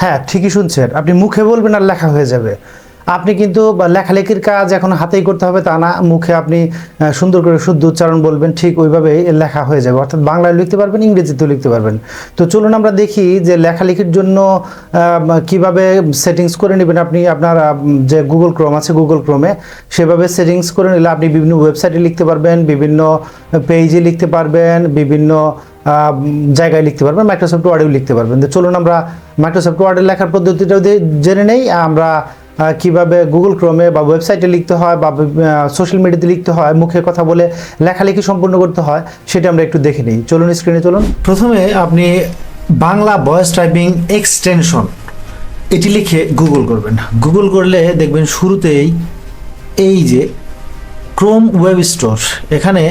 হ্যাঁ ঠিকই শুনছেন। আপনি মুখে বলবেন আর লেখা হয়ে যাবে। আপনি কিন্তু লেখালেখির কাজ এখন হাতেই করতে হবে, তা না, মুখে আপনি সুন্দর করে শুদ্ধ উচ্চারণ বলবেন, ঠিক ওইভাবেই লেখা হয়ে যাবে। অর্থাৎ বাংলায় লিখতে পারবেন, ইংরেজিতেও লিখতে পারবেন। তো চলুন আমরা দেখি যে লেখালেখির জন্য কীভাবে সেটিংস করে নেবেন আপনি, আপনার যে গুগল ক্রোম আছে গুগল ক্রোমে সেভাবে সেটিংস করে নিলে আপনি বিভিন্ন ওয়েবসাইটে লিখতে পারবেন, বিভিন্ন পেজে লিখতে পারবেন, বিভিন্ন জায়গায় লিখতে পারবেন মাইক্রোসফট ওয়ার্ডেও লিখতে পারবেন। তো চলুন আমরা মাইক্রোসফট ওয়ার্ডে লেখার পদ্ধতিটাও দিয়ে জেনে নেই, আমরা কীভাবে গুগল ক্রোমে বা ওয়েবসাইটে লিখতে হয় বা সোশ্যাল মিডিয়াতে লিখতে হয়, মুখে কথা বলে লেখালেখি সম্পূর্ণ করতে হয়, সেটা আমরা একটু দেখে নিই। চলুন স্ক্রিনে চলুন। প্রথমে আপনি বাংলা ভয়েস টাইপিং এক্সটেনশন এটি লিখে গুগল করবেন। গুগল করলে দেখবেন শুরুতেই এই যে ক্রোম ওয়েব স্টোর এখানে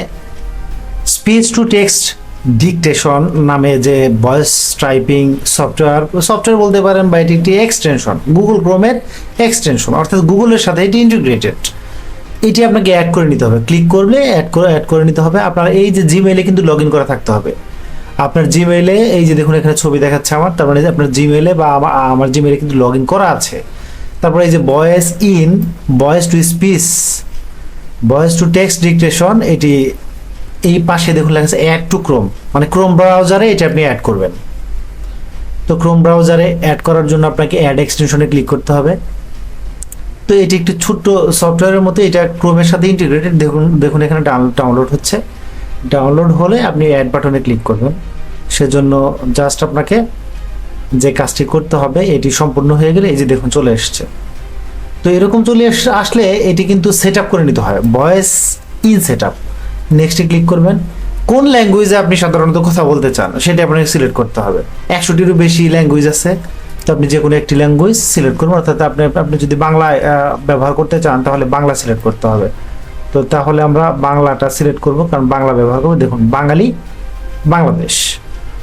স্পিচ টু টেক্সট ডিকটেশন নামে যে ভয়েস টাইপিং সফটওয়্যার সফটওয়্যার বলতে পারেন বা এটি একটি এক্সটেনশন গুগল ক্রোমের এক্সটেনশন অর্থাৎ গুগলের সাথে এটি ইন্টিগ্রেটেড এটি আপনাকে অ্যাড করে নিতে হবে। ক্লিক করলে অ্যাড করে অ্যাড করে নিতে হবে। আপনার এই যে জিমেইলে কিন্তু লগ ইন করা থাকতে হবে। আপনার জিমেইলে এই যে দেখুন এখানে ছবি দেখাচ্ছে আমার, তার মানে আপনার জিমেইলে বা আমা- আমার জিমেইলে কিন্তু লগ ইন করা আছে। তারপরে এই যে voice in voice to speech voice to text dictation এটি এই পাশে দেখুন লেখা আছে অ্যাড টু ক্রোম মানে ক্রোম ব্রাউজারে এটা আপনি অ্যাড করবেন। তো ক্রোম ব্রাউজারে অ্যাড করার জন্য আপনাকে অ্যাড এক্সটেনশনে ক্লিক করতে হবে। তো এটি একটি ছোট্ট সফটওয়্যারের মতো, এটা ক্রোমের সাথে ইন্টিগ্রেটেড দেখুন দেখুন এখানে ডাউনলোড হচ্ছে। ডাউনলোড হলে আপনি অ্যাড বাটনে ক্লিক করবেন। সেজন্য জাস্ট আপনাকে যে কাজটি করতে হবে, এটি সম্পূর্ণ হয়ে গেলে এই যে দেখুন চলে এসছে। তো এরকম চলে আস- আসলে এটি কিন্তু সেট করে নিতে হয়। ভয়েস ইন সেট নেক্সটে ক্লিক করবেন। কোন ল্যাঙ্গুয়েজে আপনি সাধারণত কথা বলতে চান? সেটা আপনাকে সিলেক্ট করতে হবে। একশোটিরও বেশি ল্যাঙ্গুয়েজ আছে। তো আপনি যে কোনো একটি ল্যাঙ্গুয়েজ সিলেক্ট করবেন অর্থাৎ আপনি আপনি যদি বাংলা ব্যবহার করতে চান, তাহলে বাংলা সিলেক্ট করতে হবে। তো তাহলে আমরা বাংলাটা সিলেক্ট করব। কারণ বাংলা ব্যবহার করব। দেখুন, বাঙালি, বাংলাদেশ।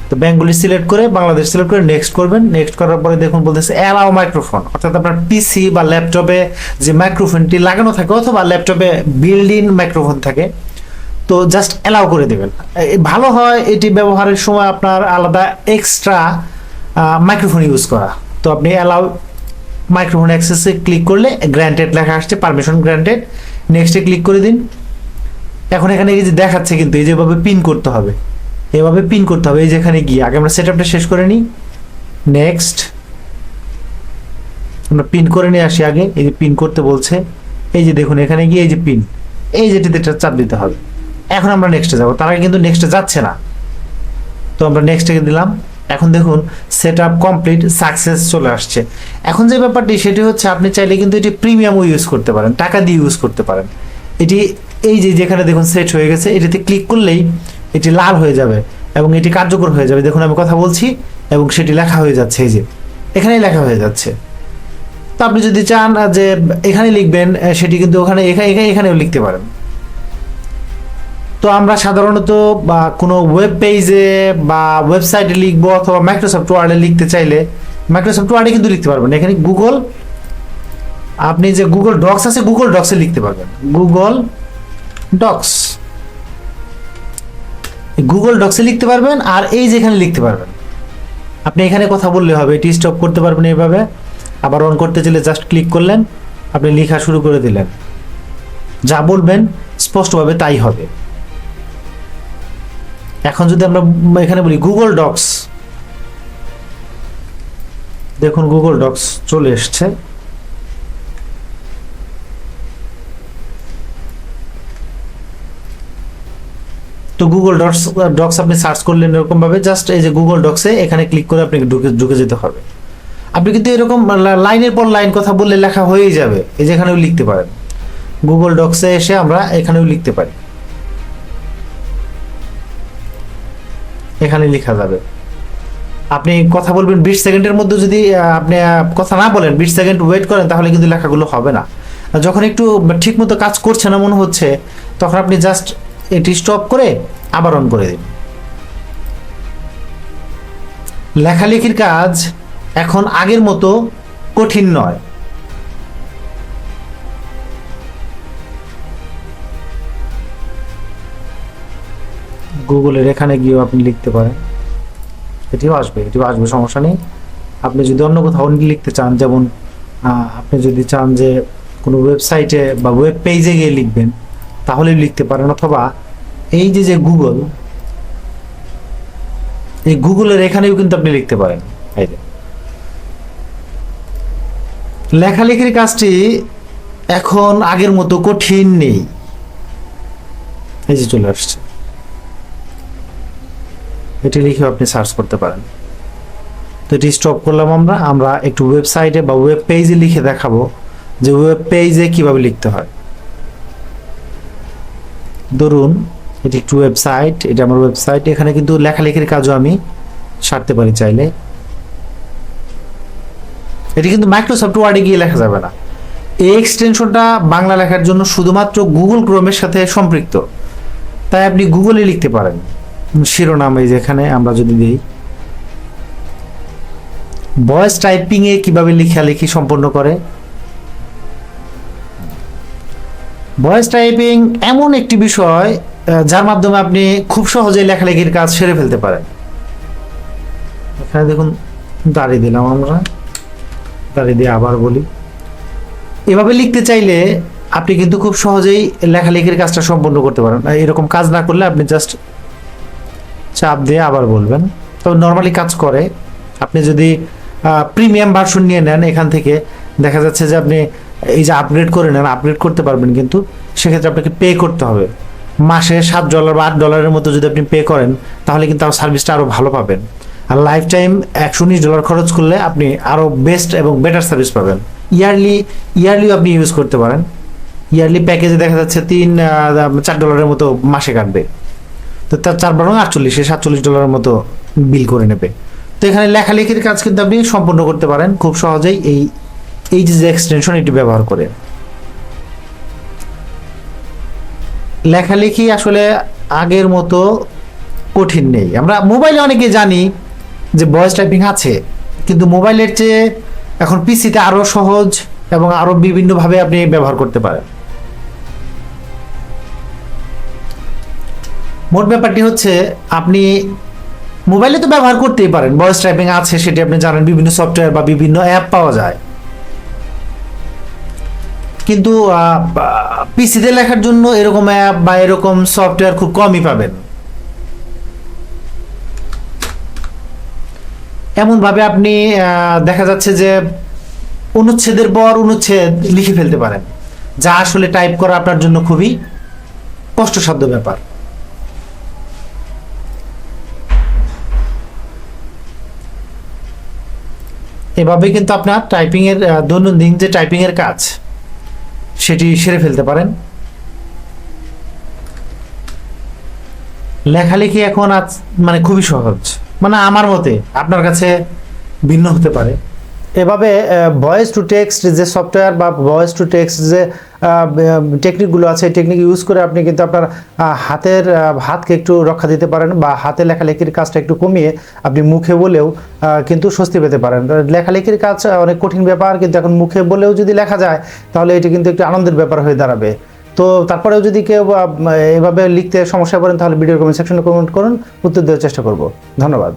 তো বেঙ্গলি সিলেক্ট করে বাংলাদেশ সিলেক্ট করে নেক্সট করবেন। নেক্সট করার পরে দেখুন বলতেছে অ্যালাও মাইক্রোফোন অর্থাৎ আপনার পিসি বা ল্যাপটপে যে মাইক্রোফোনটি লাগানো থাকে, অথবা ল্যাপটপে বিল্ড ইন মাইক্রোফোন থাকে তো জাস্ট অ্যালাউ করে দেবেন। ভালো হয় এটি ব্যবহারের সময় আপনার আলাদা এক্সট্রা মাইক্রোফোন ইউজ করা। তো আপনি অ্যালাউ মাইক্রোফোন অ্যাক্সেসে ক্লিক করলে গ্র্যান্টেড লেখা আসছে পারমিশন গ্র্যান্টেড নেক্সটে ক্লিক করে দিন। এখন এখানে এই যে দেখাচ্ছে কিন্তু, এই যেভাবে পিন করতে হবে। এভাবে পিন করতে হবে, এই যেখানে গিয়ে। আগে আমরা সেটআপটা শেষ করে নিই। নেক্সট আমরা পিন করে নিয়ে আসি আগে, এই যে পিন করতে বলছে। এই যে দেখুন, এখানে গিয়ে এই যে পিন এই যেটিতে চাপ দিতে হবে। এখন আমরা নেক্সটে যাব। তার কিন্তু নেক্সটে যাচ্ছে না। তো আমরা নেক্সটে দিলাম। এখন দেখুন সেট আপ কমপ্লিট সাকসেস চলে আসছে। এখন যে ব্যাপারটি, সেটি হচ্ছে আপনি চাইলে কিন্তু এটি প্রিমিয়ামও ইউজ করতে পারেন, টাকা দিয়ে ইউজ করতে পারেন। এটি এই যে, যেখানে দেখুন সেট হয়ে গেছে, এটিতে ক্লিক করলেই এটি লাল হয়ে যাবে এবং এটি কার্যকর হয়ে যাবে। দেখুন আমি কথা বলছি এবং সেটি লেখা হয়ে যাচ্ছে, এই যে। এখানেই লেখা হয়ে যাচ্ছে। তো আপনি যদি চান যে এখানে লিখবেন সেটি কিন্তু ওখানে এখানে- এখানেও লিখতে পারেন। তো আমরা সাধারণত বা কোনো ওয়েব পেজে বা ওয়েবসাইটে লিখব অথবা মাইক্রোসফট ওয়ার্ডে লিখতে চাইলে মাইক্রোসফট ওয়ার্ডে কিন্তু লিখতে পারবেন। এখানে গুগল আপনি যে গুগল ডক্স আছে গুগল ডক্সে লিখতে পারবেন। গুগল ডক্স গুগল ডক্সে লিখতে পারবেন আর এই যেখানে লিখতে পারবেন। আপনি এখানে কথা বললে হবে, এটি স্টপ করতে পারবেন এইভাবে। আবার অন করতে চাইলে জাস্ট ক্লিক করলেন, আপনি লেখা শুরু করে দিলেন। যা বলবেন, স্পষ্টভাবে তাই হবে। এখন যদি আমরা এখানে বলি গুগল ডক্স দেখুন গুগল ডক্স চলে এসছে। তো গুগল ডক্স ডক্স আপনি সার্চ করলেন এরকম ভাবে জাস্ট এই যে গুগল ডক্সে এখানে ক্লিক করে আপনি ঢুকে ঢুকে যেতে হবে। আপনি কিন্তু এরকম লা- লাইনের পর লাইন কথা বললে লেখা হয়েই যাবে। এই যে এখানেও লিখতে পারেন। গুগল ডক্সে এসে আমরা এখানেও লিখতে পারি। এখানে লেখা যাবে। আপনি কথা বলবেন বিশ সেকেন্ডের মধ্যে যদি আপনি কথা না বলেন, বিশ সেকেন্ড ওয়েট করেন, তাহলে কিন্তু লেখাগুলো হবে না। যখন একটু ঠিক মতো কাজ করছে না মনে হচ্ছে, তখন আপনি জাস্ট এটি স্টপ করে আবার অন করে দিন। লেখালেখির কাজ এখন আগের মতো কঠিন নয়। গুগলের এখানে গিয়েও আপনি লিখতে পারেন। এটিও আসবে এটিও আসবে, সমস্যা নেই। আপনি যদি অন্য কোথাও লিখতে চান, যেমন আপনি যদি চান যে কোনো ওয়েবসাইটে বা ওয়েব পেজে গিয়ে লিখবেন, তাহলে লিখতে পারেন। অথবা এই যে যে গুগল এই গুগলের এখানেও কিন্তু আপনি লিখতে পারেন। লেখালেখির কাজটি এখন আগের মতো কঠিন নেই। এই যে চলে আসছে। এটি লিখে আপনি সার্চ করতে পারেন। তো এটি স্টপ করলাম আমরা। আমরা একটু ওয়েবসাইটে বা ওয়েব পেজে লিখে দেখাবো যে ওয়েব পেজে কীভাবে লিখতে হয়। ধরুন, এটি একটু ওয়েবসাইট এটা আমার ওয়েবসাইট এখানে কিন্তু লেখালেখির কাজও আমি সারতে পারি চাইলে। এটি কিন্তু মাইক্রোসফট ওয়ার্ডে গিয়ে লেখা যাবে না। এই এক্সটেনশনটা বাংলা লেখার জন্য শুধুমাত্র গুগল ক্রোমের সাথে সম্পৃক্ত। তাই আপনি গুগলে লিখতে পারেন। শিরোনাম এই যেখানে আমরা যদি দিই ভয়েস টাইপিং এ কীভাবে লেখালেখি সম্পন্ন করে? ভয়েস টাইপিং এমন একটি বিষয় যার মাধ্যমে আপনি খুব সহজেই লেখালেখির কাজ সেরে ফেলতে পারেন। এখানে দেখুন দাঁড়িয়ে দিলাম আমরা। দাঁড়িয়ে দিয়ে আবার বলি। এভাবে লিখতে চাইলে আপনি কিন্তু খুব সহজেই লেখালেখির কাজটা সম্পন্ন করতে পারেন। এরকম কাজ না করলে আপনি জাস্ট চাপ দিয়ে আবার বলবেন। তবে নর্মালি কাজ করে। আপনি যদি প্রিমিয়াম ভার্সন নিয়ে নেন এখান থেকে, দেখা যাচ্ছে যে আপনি এই যে আপগ্রেড করে নেন আপগ্রেড করতে পারবেন কিন্তু সেক্ষেত্রে আপনাকে পে করতে হবে। মাসে সাত ডলার বা আট ডলারের মতো যদি আপনি পে করেন, তাহলে কিন্তু আমার সার্ভিসটা আরও ভালো পাবেন। আর লাইফ টাইম একশো উনিশ ডলার খরচ করলে আপনি আরও বেস্ট এবং বেটার সার্ভিস পাবেন। ইয়ারলি ইয়ারলিও আপনি ইউজ করতে পারেন। ইয়ারলি প্যাকেজে দেখা যাচ্ছে তিন চার ডলারের মতো মাসে কাটবে। তো তার চার বারো আটচল্লিশ সাতচল্লিশ ডলারের মতো বিল করে নেবে। তো এখানে লেখালেখির কাজ কিন্তু আপনি সম্পূর্ণ করতে পারেন, খুব সহজেই এই এই যে এক্সটেনশন এটি ব্যবহার করে। লেখালেখি আসলে আগের মতো কঠিন নেই। আমরা মোবাইলে অনেকে জানি যে ভয়েস টাইপিং আছে, কিন্তু মোবাইলের চেয়ে এখন পিসিতে আরও সহজ এবং আরও বিভিন্নভাবে আপনি ব্যবহার করতে পারেন। মোট ব্যাপারটি হচ্ছে, আপনি মোবাইলে তো ব্যবহার করতেই পারেন। ভয়েস টাইপিং আছে, সেটি আপনি জানেন, বিভিন্ন সফটওয়্যার বা বিভিন্ন অ্যাপ পাওয়া যায়। কিন্তু পিসিতে লেখার জন্য এরকম অ্যাপ বা এরকম সফটওয়্যার খুব কমই পাবেন। এমনভাবে আপনি দেখা যাচ্ছে যে অনুচ্ছেদের পর অনুচ্ছেদ লিখে ফেলতে পারেন, যা আসলে টাইপ করা আপনার জন্য খুবই কষ্টসাধ্য ব্যাপার। এভাবে কিন্তু আপনার টাইপিং এর আহ, দৈনন্দিন যে টাইপিং এর কাজ সেটি সেরে ফেলতে পারেন। লেখালেখি এখন আজ মানে খুবই সহজ। মানে আমার মতে আপনার কাছে ভিন্ন হতে পারে। এভাবে ভয়েস টু টেক্সট যে সফটওয়্যার বা ভয়েস টু টেক্সট যে টেকনিকগুলো আছে টেকনিক ইউজ করে আপনি কিন্তু আপনার হাতের হাতকে একটু রক্ষা দিতে পারেন বা হাতে লেখালেখির কাজটা একটু কমিয়ে আপনি মুখে বলেও কিন্তু স্বস্তি পেতে পারেন। লেখালেখির কাজ অনেক কঠিন ব্যাপার, কিন্তু এখন মুখে বলেও যদি লেখা যায়, তাহলে এটি কিন্তু একটু আনন্দের ব্যাপার হয়ে দাঁড়াবে। তো তারপরেও যদি কেউ এভাবে লিখতে সমস্যা পড়েন, তাহলে ভিডিও কমেন্ট সেকশনে কমেন্ট করুন, উত্তর দেওয়ার চেষ্টা করব। ধন্যবাদ।